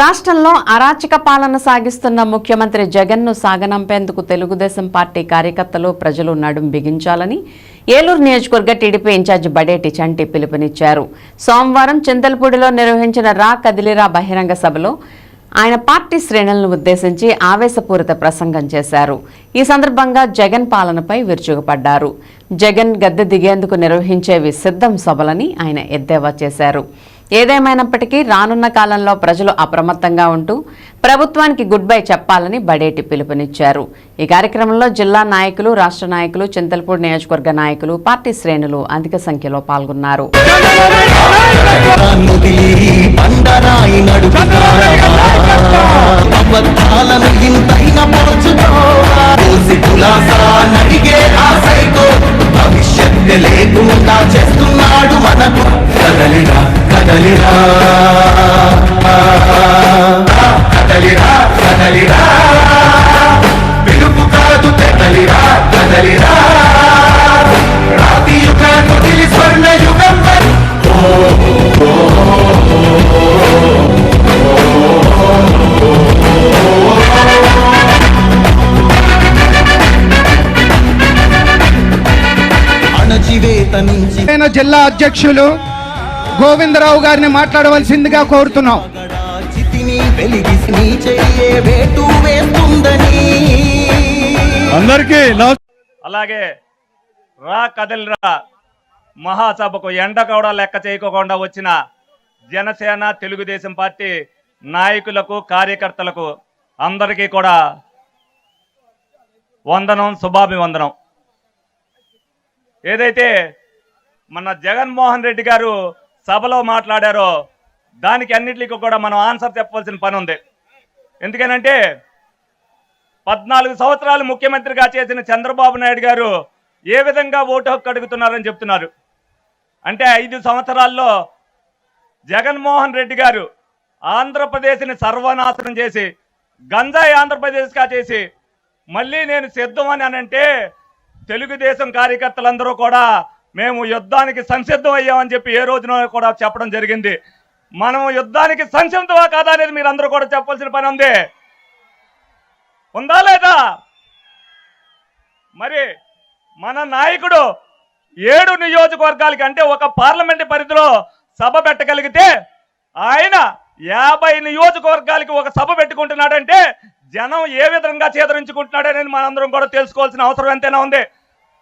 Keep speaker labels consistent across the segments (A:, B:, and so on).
A: రాష్ట్రంలో అరాచక పాలన సాగిస్తున్న ముఖ్యమంత్రి జగన్ను సాగనంపేందుకు తెలుగుదేశం పార్టీ కార్యకర్తలు ప్రజలు నడుం బిగించాలని ఏలూరు నియోజకవర్గ టీడీపీ ఇన్ఛార్జి బడేటి చంటి పిలుపునిచ్చారు. సోమవారం చింతలపూడిలో నిర్వహించిన రా కదిలిరా బహిరంగ సభలో ఆయన పార్టీ శ్రేణులను ఉద్దేశించి ఆవేశపూరిత ప్రసంగం చేశారు. ఈ సందర్భంగా జగన్ పాలనపై విరుచుకుపడ్డారు. జగన్ గద్దె దిగేందుకు నిర్వహించేవి సిద్ధం సభలని ఆయన ఎద్దేవా చేశారు. ఏదేమైనప్పటికీ రానున్న కాలంలో ప్రజలు అప్రమత్తంగా ఉంటూ ప్రభుత్వానికి గుడ్ బై చెప్పాలని బడేటి పిలుపునిచ్చారు. ఈ కార్యక్రమంలో జిల్లా నాయకులు రాష్ట్ర నాయకులు చింతల్పూడి నియోజకవర్గ నాయకులు పార్టీ శ్రేణులు అధిక సంఖ్యలో పాల్గొన్నారు.
B: నుదిలి లేకుండా చేస్తున్నా కదలిరా. కదలిరా కదలిరా. పిలుపు కాదు కదలిరా కదలిరా. రాతి యుగాన్ని వదిలి స్వర్ణ యుగం వరకు అణచివేత నుంచి
C: ఆయన జిల్లా అధ్యక్షులు. గోవిందరావు గారిని మాట్లాడవలసిందిగా కోరుతున్నాం.
D: అందరికీ
E: అలాగే రా కదలిరా మహాసభకు ఎండ కూడా లెక్క చేయకోకుండా వచ్చిన జనసేన తెలుగుదేశం పార్టీ నాయకులకు కార్యకర్తలకు అందరికీ కూడా వందనం శుభాభివందనం. ఏదైతే మన జగన్మోహన్ రెడ్డి గారు సభలో మాట్లాడారో దానికి అన్నిటికీ కూడా మనం ఆన్సర్ చెప్పవలసిన పని ఉంది. ఎందుకనంటే పద్నాలుగు సంవత్సరాలు ముఖ్యమంత్రిగా చేసిన చంద్రబాబు నాయుడు గారు ఏ విధంగా ఓటు హక్కు అడుగుతున్నారని చెప్తున్నారు. అంటే ఐదు సంవత్సరాల్లో జగన్మోహన్ రెడ్డి గారు ఆంధ్రప్రదేశ్ని సర్వనాశనం చేసి గంజాయి ఆంధ్రప్రదేశ్గా చేసి మళ్ళీ నేను సిద్ధం అని అనంటే తెలుగుదేశం కార్యకర్తలందరూ కూడా మేము యుద్ధానికి సంసిద్ధం అయ్యామని చెప్పి ఏ రోజున కూడా చెప్పడం జరిగింది. మనం యుద్ధానికి సంసిద్ధమా కాదా అనేది మీరు అందరూ కూడా చెప్పాల్సిన పని ఉంది. ఉందా లేదా? మరి మన నాయకుడు ఏడు నియోజకవర్గాలకి అంటే ఒక పార్లమెంట్ పరిధిలో సభ పెట్టగలిగితే ఆయన యాభై నియోజకవర్గాలకి ఒక సభ పెట్టుకుంటున్నాడంటే జనం ఏ విధంగా చేదరించుకుంటున్నాడనేది మనందరం కూడా తెలుసుకోవాల్సిన అవసరం ఎంతైనా ఉంది.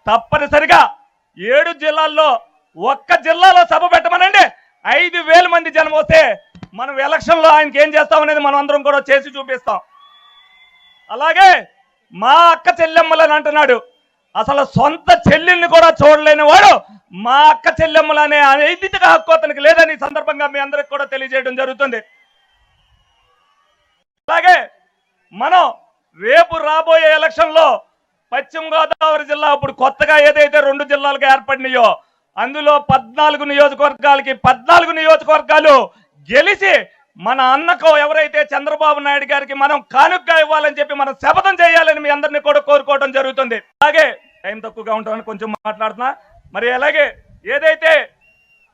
E: తప్పనిసరిగా ఏడు జిల్లాల్లో ఒక్క జిల్లాలో సభ పెట్టమనండి. ఐదు వేల మంది జనం వస్తే మనం ఎలక్షన్లో ఆయనకి ఏం చేస్తాం అనేది మనం అందరం కూడా చేసి చూపిస్తాం. అలాగే మా అక్క చెల్లెమ్మలని అంటున్నాడు. అసలు సొంత చెల్లెల్ని కూడా చూడలేని వాడు మా అక్క చెల్లెమ్మలనే నైతిక హక్కు అతనికి లేదని సందర్భంగా మీ అందరికి కూడా తెలియజేయడం జరుగుతుంది. అలాగే మనం రేపు రాబోయే ఎలక్షన్లో పశ్చిమ గోదావరి జిల్లా ఇప్పుడు కొత్తగా ఏదైతే రెండు జిల్లాలకు ఏర్పడినాయో అందులో పద్నాలుగు నియోజకవర్గాలకి పద్నాలుగు నియోజకవర్గాలు గెలిచి మన అన్నకు ఎవరైతే చంద్రబాబు నాయుడు గారికి మనం కానుకగా ఇవ్వాలని చెప్పి మనం శపథం చేయాలని మీ అందరినీ కూడా కోరుకోవడం జరుగుతుంది. అలాగే టైం తక్కువగా ఉంటామని కొంచెం మాట్లాడుతున్నా. మరి అలాగే ఏదైతే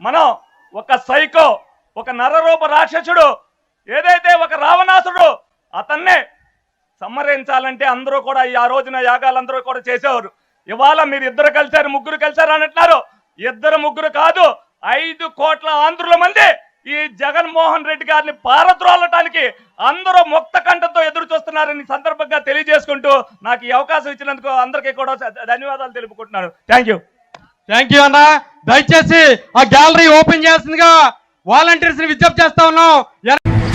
E: మనం ఒక సైకో ఒక నరరూప రాక్షసుడు ఏదైతే ఒక రావణాసుడు అతన్నే సంహరించాలంటే అందరూ కూడా ఈ ఆ రోజున యాగాలందరూ కూడా చేసేవారు. ఇవాళ మీరు ఇద్దరు కలిశారు ముగ్గురు కలిశారు అని అంటున్నారు. ఇద్దరు ముగ్గురు కాదు ఐదు కోట్ల ఆంధ్రుల మంది ఈ జగన్మోహన్ రెడ్డి గారిని పారద్రోలటానికి అందరూ ముక్త కంఠంతో ఎదురు చూస్తున్నారని సందర్భంగా తెలియజేసుకుంటూ నాకు ఈ అవకాశం ఇచ్చినందుకు అందరికీ కూడా ధన్యవాదాలు తెలుపుకుంటున్నాను. థ్యాంక్ యూ
D: థ్యాంక్ యూ అన్న. దయచేసి ఆ గ్యాలరీ ఓపెన్ చేసిందిగా వాలంటీర్స్ని విజ్ఞప్తి చేస్తా ఉన్నాం.